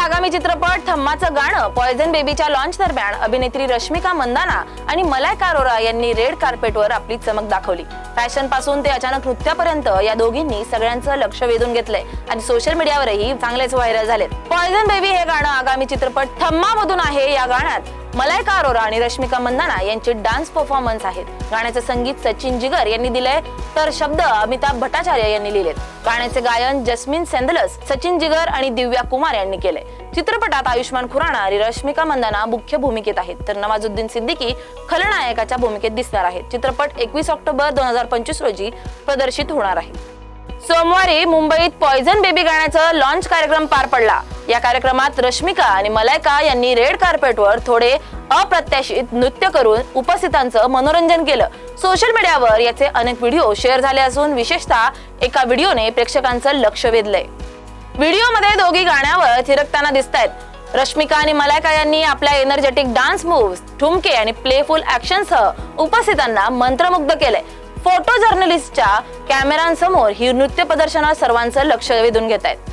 आगामी चित्रपट थम्माचं गाणं पॉयझन बेबीच्या लॉन्च दरम्यान अभिनेत्री रश्मिका मंदाना आणि मलायका अरोरा यांनी रेड कार्पेटवर आपली चमक दाखवली. फॅशनपासून ते अचानक नृत्यापर्यंत या दोघींनी सगळ्यांचं लक्ष वेधून घेतलंय आणि सोशल मीडियावरही चांगलेच व्हायरल झालेत. पॉयझन बेबी हे गाणं आगामी चित्रपट थम्मा मधून आहे या गाण्यात. मलायका अरोरा आणि रश्मिका मंदाना यांचे डान्स परफॉर्मन्स आहेत? गाण्याचं संगीत सचिन जिगर यांनी दिलंय तर शब्द अमिताभ भट्टाचार्य यांनी लिहिलेत. गाण्याचे गायन जस्मिन सेंदलस सचिन जिगर आणि दिव्या कुमार यांनी केलंय. चित्रपटात आयुष्मान खुराना आणि रश्मिका मंदाना मुख्य भूमिकेत आहेत तर नवाजुद्दीन सिद्दीकी खलनायकाच्या भूमिकेत दिसणार आहेत. चित्रपट एकवीस ऑक्टोबर दोन हजार पंचवीस रोजी प्रदर्शित होणार आहे. सोमवारी मुंबईत पॉयझन बेबी गाण्याचं लॉन्च कार्यक्रम पार पडला. या कार्यक्रमात रश्मिका आणि मलायका यांनी रेड कार्पेटवर थोडे अप्रत्याशित नृत्य करून उपस्थितांचं मनोरंजन केलं. सोशल मीडियावर याचे अनेक व्हिडिओ शेअर झाले असून विशेषतः एका व्हिडिओने प्रेक्षकांचं लक्ष वेधलंय. व्हिडिओमध्ये दोघी गाण्यावर थिरकताना दिसत आहेत रश्मिका आणि मलायका यांनी आपल्या एनर्जेटिक डान्स मूव्स ठुमके आणि प्लेफुल ऍक्शनसह उपस्थितांना मंत्रमुग्ध केलंय. फोटो जर्नलिस्टच्या कॅमेऱ्यांसमोर ही नृत्य प्रदर्शनात सर्वांचं लक्ष वेधून घेत आहेत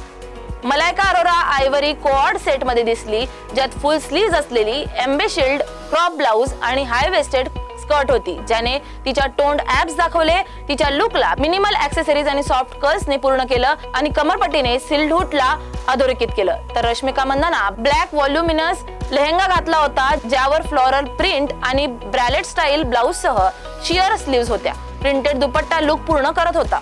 मलायका अरोरा आयव्हरी कोऑर्ड सेटमध्ये दिसली ज्यात फुल स्लीव्ह असलेली एम्बेशिल्ड क्रॉप ब्लाउज आणि हाय वेस्टेड स्कर्ट होती ज्याने तिच्या टोंड ऍप्स दाखवले तिच्या लुकला मिनिमल ऍक्सेसरीज आणि सॉफ्ट कर्सने पूर्ण केलं आणि कमरपट्टीने सिल्डहुटला अधोरेखित केलं. तर रश्मिका मंदाना ब्लॅक व्हॉल्युमिनस लेहंगा घातला होता ज्यावर फ्लोरल प्रिंट आणि ब्रॅलेट स्टाईल ब्लाउज सह शिअर स्लीव्ह होत्या. प्रिंटेड दुपट्टा लुक पूर्ण करत होता.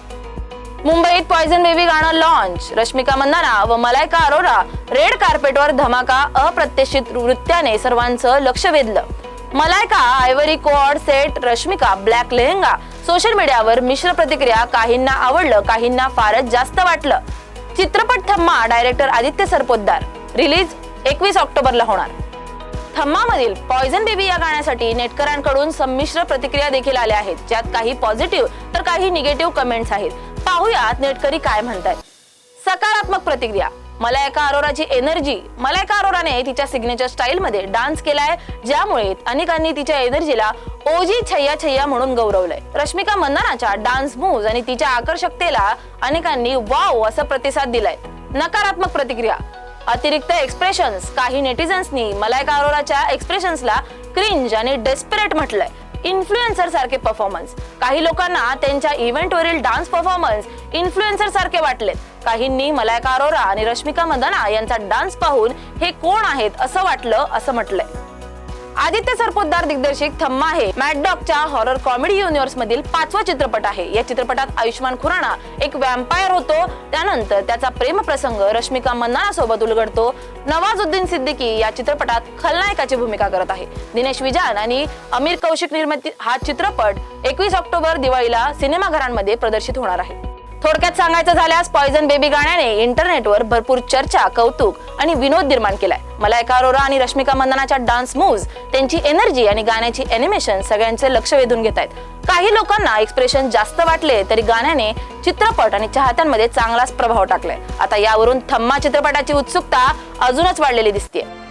मुंबईत पॉयझन बेबी गाणं लॉन्च रश्मिका मंदाना व मलायका अरोरा रेड कार्पेटवर धमाका अप्रत्याशित नृत्याने सर्वांचं लक्ष वेधलं. Malaika ivory coord set Rashmika black lehenga social मीडियावर मिश्र प्रतिक्रिया काहींना आवडलं काहींना फारच जास्त वाटलं. चित्रपट थम्मा डायरेक्टर आदित्य सरपोतदार. रिलीज एकवीस ऑक्टोबरला होणार. थम्मामधील पॉयझन बेबी या गाण्यासाठी नेटकरांकडून संमिश्र प्रतिक्रिया देखील आल्या आहेत. ज्यात काही पॉझिटिव्ह तर काही निगेटिव्ह कमेंट्स आहेत. पाहुयात नेटकरी काय म्हणतायत. सकारात्मक प्रतिक्रिया. मलायका अरोराची एनर्जी मलायका अरोराने तिच्या सिग्नेचर स्टाईल मध्ये डान्स केलाय ज्यामुळे अनेकांनी तिच्या एनर्जीला ओजी छैया छैया म्हणून गौरवलंय. रश्मिका मंदानाच्या डान्स मूव्ह आणि तिच्या आकर्षकतेला अनेकांनी वाव असा प्रतिसाद दिलाय. नकारात्मक प्रतिक्रिया. अतिरिक्त एक्सप्रेशन्स काही नेटिझन्सनी मलायका अरोराच्या एक्सप्रेशन्सला क्रिंज आणि डेस्परेट म्हटलंय. इन्फ्लुएन्सर सारखे परफॉर्मन्स काही लोकांना त्यांच्या इव्हेंटवरील डान्स परफॉर्मन्स इन्फ्लुएन्सर सारखे वाटलेत. काहींनी मलायका अरोरा आणि रश्मिका मंदाना यांचा डान्स पाहून हे कोण आहेत असं वाटलं असं म्हटलंय. आदित्य सरपोतदार दिग्दर्शित थम्मा आहे. मॅडडॉगच्या हॉरर कॉमेडी युनिव्हर्स मधील पाचवा चित्रपट आहे. या चित्रपटात आयुष्मान खुराना एक वॅम्पायर होतो. त्यानंतर त्याचा प्रेमप्रसंग रश्मिका मंदाना सोबत उलगडतो. नवाजुद्दीन सिद्दीकी या चित्रपटात खलनायकाची भूमिका करत आहे. दिनेश विजान आणि अमीर कौशिक निर्मित हा चित्रपट एकवीस ऑक्टोबर दिवाळीला सिनेमाघरांमध्ये प्रदर्शित होणार आहे. थोडक्यात सांगायचं झाल्यास पॉयझन बेबी गाण्याने इंटरनेटवर भरपूर चर्चा कौतुक आणि विनोद निर्माण केलाय. मलायका अरोरा आणि रश्मिका मंदनाच्या डान्स मूव्ज त्यांची एनर्जी आणि गाण्याची अॅनिमेशन सगळ्यांचे लक्ष वेधून घेत आहेत. काही लोकांना एक्सप्रेशन जास्त वाटले तरी गाण्याने चित्रपट आणि चाहत्यांमध्ये चांगलाच प्रभाव टाकलाय. आता यावरून थम्मा चित्रपटाची उत्सुकता अजूनच वाढलेली दिसते